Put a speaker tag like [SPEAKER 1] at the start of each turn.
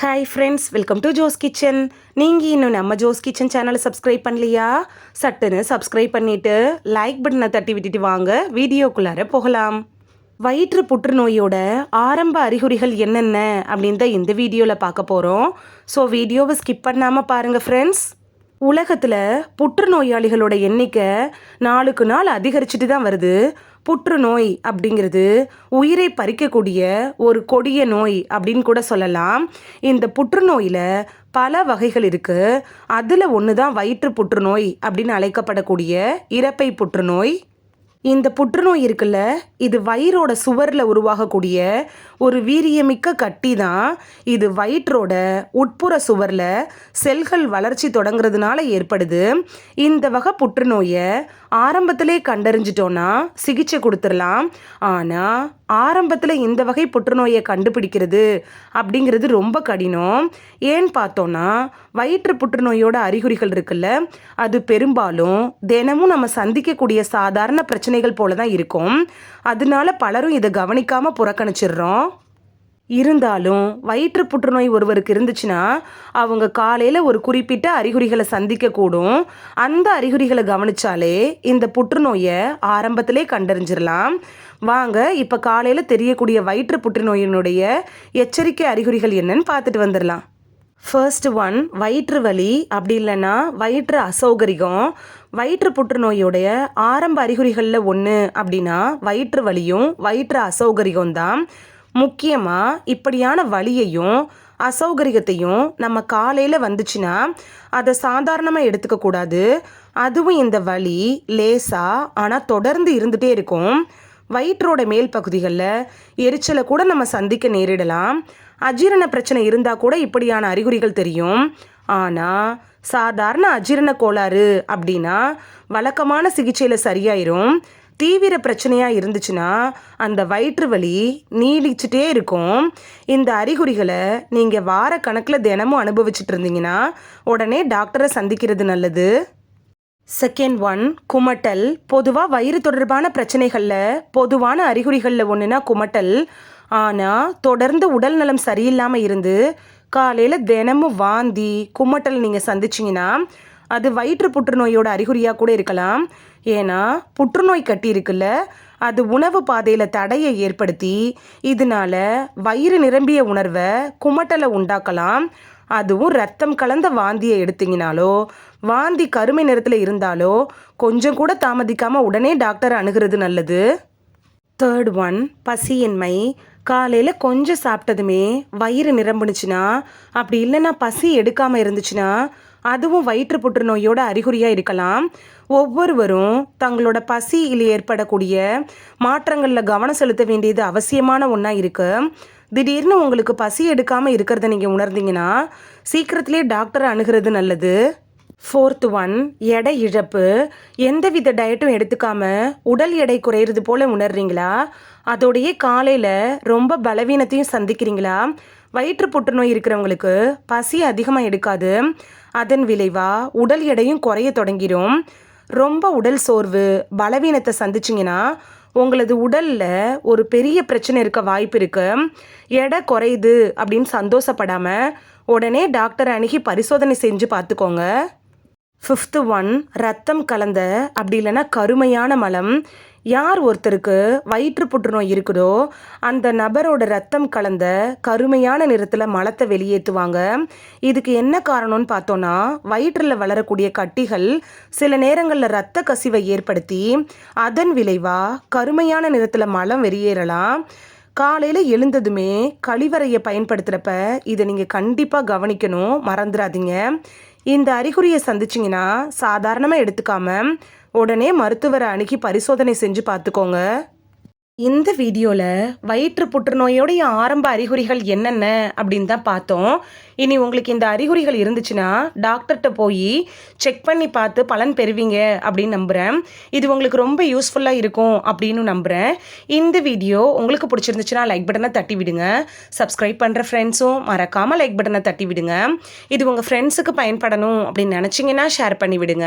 [SPEAKER 1] Hi friends welcome to Jo's kitchen நீங்கள் இன்னும் நம்ம ஜோஸ் கிச்சன் சேனலை சப்ஸ்கிரைப் பண்ணலையா? சட்டுன்னு சப்ஸ்கிரைப் பண்ணிவிட்டு லைக் பட்டனை தட்டி விட்டுட்டு வாங்க. வீடியோக்குள்ளார போகலாம். வயிற்று புற்றுநோயோட ஆரம்ப அறிகுறிகள் என்னென்ன அப்படின்னு தான் இந்த வீடியோவில் பார்க்க போகிறோம் ஸோ வீடியோவை ஸ்கிப் பண்ணாமல் பாருங்கள் ஃப்ரெண்ட்ஸ் உலகத்தில் புற்றுநோயாளிகளோட எண்ணிக்கை நாளுக்கு நாள் அதிகரிச்சுட்டு தான் வருது. புற்றுநோய் அப்படிங்கிறது உயிரை பறிக்கக்கூடிய ஒரு கொடிய நோய் அப்படின்னு கூட சொல்லலாம். இந்த புற்றுநோயில் பல வகைகள் இருக்குது அதில் ஒன்று தான் வயிற்று புற்றுநோய் அப்படின்னு அழைக்கப்படக்கூடிய இறப்பை புற்றுநோய். இந்த புற்றுநோய் இருக்குல்ல இது வயிறோட சுவரில் உருவாகக்கூடிய ஒரு வீரியமிக்க கட்டி தான். இது வயிற்றோட உட்புற சுவரில் செல்கள் வளர்ச்சி தொடங்குறதுனால ஏற்படுது. இந்த வகை புற்றுநோயை ஆரம்பத்திலே கண்டறிஞ்சிட்டோன்னா சிகிச்சை கொடுத்துடலாம் ஆனால் ஆரம்பத்தில் இந்த வகை புற்றுநோயை கண்டுபிடிக்கிறது அப்படிங்கிறது ரொம்ப கடினம். ஏன்னு பார்த்தோன்னா வயிற்று புற்றுநோயோட அறிகுறிகள் இருக்குல்ல அது பெரும்பாலும் தினமும் நம்ம சந்திக்கக்கூடிய சாதாரண பிரச்சனைகள் போல தான் இருக்கும். அதனால பலரும் இதை கவனிக்காமல் புறக்கணிச்சிடுறோம். இருந்தாலும் வயிற்று புற்றுநோய் ஒருவருக்கு இருந்துச்சுன்னா அவங்க காலையில் ஒரு குறிப்பிட்ட அறிகுறிகளை சந்திக்கக்கூடும் அந்த அறிகுறிகளை கவனிச்சாலே இந்த புற்றுநோயை ஆரம்பத்திலே கண்டறிஞ்சிடலாம் வாங்க இப்போ காலையில் தெரியக்கூடிய வயிற்று புற்றுநோயினுடைய எச்சரிக்கை அறிகுறிகள் என்னன்னு பார்த்துட்டு வந்துடலாம் ஃபர்ஸ்ட் ஒன் வயிற்று வலி. அப்படி இல்லைன்னா வயிற்று அசௌகரியம் வயிற்று புற்றுநோயுடைய ஆரம்ப அறிகுறிகளில் ஒன்று அப்படின்னா வயிற்று வலியும் வயிற்று அசௌகரியம் தான் முக்கியமாக இப்படியான வலியையும் அசௌகரியத்தையும் நம்ம காலையில் வந்துச்சுன்னா அதை சாதாரணமாக எடுத்துக்கக்கூடாது அதுவும் இந்த வலி லேசாக ஆனால் தொடர்ந்து இருந்துகிட்டே இருக்கும். வயிற்றோட மேல் பகுதிகளில் எரிச்சலை கூட நம்ம சந்திக்க நேரிடலாம். அஜீரண பிரச்சனை இருந்தால் கூட இப்படியான அறிகுறிகள் தெரியும். ஆனால் சாதாரண அஜீரண கோளாறு அப்படின்னா வழக்கமான சிகிச்சையில் சரியாயிரும். தீவிர பிரச்சனையாக இருந்துச்சுன்னா அந்த வயிற்று வலி நீடிச்சுட்டே இருக்கும். இந்த அறிகுறிகளை நீங்கள் வார கணக்கில் தினமும் அனுபவிச்சுட்டு இருந்தீங்கன்னா உடனே டாக்டரை சந்திக்கிறது நல்லது. செகண்ட் ஒன் குமட்டல். பொதுவாக வயிறு தொடர்பான பிரச்சனைகளில் பொதுவான அறிகுறிகளில் ஒன்றுனா குமட்டல். ஆனால் தொடர்ந்து உடல் நலம் சரியில்லாமல் இருந்து காலையில் தினமும் வாந்தி குமட்டல் நீங்கள் சந்திச்சிங்கன்னா அது வயிற்று புற்றுநோயோட அறிகுறியாக கூட இருக்கலாம். ஏன்னா புற்றுநோய் கட்டி இருக்குல்ல அது உணவு பாதையில் தடையை ஏற்படுத்தி இதனால வயிறு நிரம்பிய உணர்வை குமட்டலை உண்டாக்கலாம். அதுவும் ரத்தம் கலந்த வாந்தியை எடுத்தீங்கனாலோ வாந்தி கருமை நிறத்தில் இருந்தாலோ கொஞ்சம் கூட தாமதிக்காமல் உடனே டாக்டர் அணுகிறது நல்லது. தேர்ட் ஒன் பசியின்மை. காலையில் கொஞ்சம் சாப்பிட்டதுமே வயிறு நிரம்புனுச்சுன்னா அப்படி இல்லைன்னா பசி எடுக்காமல் இருந்துச்சுன்னா அதுவும் வயிற்று புற்றுநோயோட அறிகுறியாக இருக்கலாம். ஒவ்வொருவரும் தங்களோட பசியில் ஏற்படக்கூடிய மாற்றங்களில் கவனம் செலுத்த வேண்டியது அவசியமான ஒன்றா இருக்குது திடீர்னு உங்களுக்கு பசி எடுக்காமல் இருக்கிறத நீங்கள் உணர்ந்தீங்கன்னா சீக்கிரத்திலே டாக்டரை அணுகிறது நல்லது. ஃபோர்த் ஒன் எடை இழப்பு. எந்தவித டயட்டும் எடுத்துக்காம உடல் எடை குறையிறது போல் உணர்றீங்களா? அதோடையே காலையில் ரொம்ப பலவீனத்தையும் சந்திக்கிறீங்களா? வயிற்று புற்றுநோய் இருக்கிறவங்களுக்கு பசி அதிகமாக எடுக்காது. அதன் விளைவாக உடல் எடையும் குறைய தொடங்கிடும் ரொம்ப உடல் சோர்வு பலவீனத்தை சந்திச்சிங்கன்னா உங்களது உடலில் ஒரு பெரிய பிரச்சனை இருக்க வாய்ப்பு இருக்கு. எடை குறையுது அப்படின்னு சந்தோஷப்படாமல் உடனே டாக்டர் அணுகி பரிசோதனை செஞ்சு பார்த்துக்கோங்க. ஃபிஃப்த்து ஒன் ரத்தம் கலந்த அப்படி இல்லைன்னா கருமையான மலம். யார் ஒருத்தருக்கு வயிற்று புற்றுநோய் இருக்குதோ அந்த நபரோட ரத்தம் கலந்த கருமையான நிறத்தில் மலத்தை வெளியேற்றுவாங்க. இதுக்கு என்ன காரணம்னு பார்த்தோன்னா வயிற்றில் வளரக்கூடிய கட்டிகள் சில நேரங்களில் ரத்த கசிவை ஏற்படுத்தி அதன் விளைவாக கருமையான நிறத்தில் மலம் வெளியேறலாம். காலையில் எழுந்ததுமே கழிவறையை பயன்படுத்துகிறப்ப இதை நீங்கள் கண்டிப்பாக கவனிக்கணும் மறந்துடாதீங்க. இந்த அறிகுறியை சந்திச்சிங்கன்னா சாதாரணமாக எடுத்துக்காம உடனே மருத்துவரை அணுகி பரிசோதனை செஞ்சு பார்த்துக்கோங்க. இந்த வீடியோவில் வயிற்று புற்றுநோயோடைய ஆரம்ப அறிகுறிகள் என்னென்ன அப்படின்னு தான் பார்த்தோம். இனி உங்களுக்கு இந்த அறிகுறிகள் இருந்துச்சுன்னா டாக்டர்கிட்ட போய் செக் பண்ணி பார்த்து பலன் பெறுவீங்க அப்படின்னு நம்புகிறேன் இது உங்களுக்கு ரொம்ப யூஸ்ஃபுல்லாக இருக்கும் அப்படின்னு நம்புகிறேன் இந்த வீடியோ உங்களுக்கு பிடிச்சிருந்துச்சுன்னா லைக் பட்டனை தட்டி விடுங்க. சப்ஸ்கிரைப் பண்ணுற ஃப்ரெண்ட்ஸும் மறக்காமல் லைக் பட்டனை தட்டி விடுங்க. இது உங்கள் ஃப்ரெண்ட்ஸுக்கு பயன்படணும் அப்படின்னு நினச்சிங்கன்னா ஷேர் பண்ணி விடுங்க.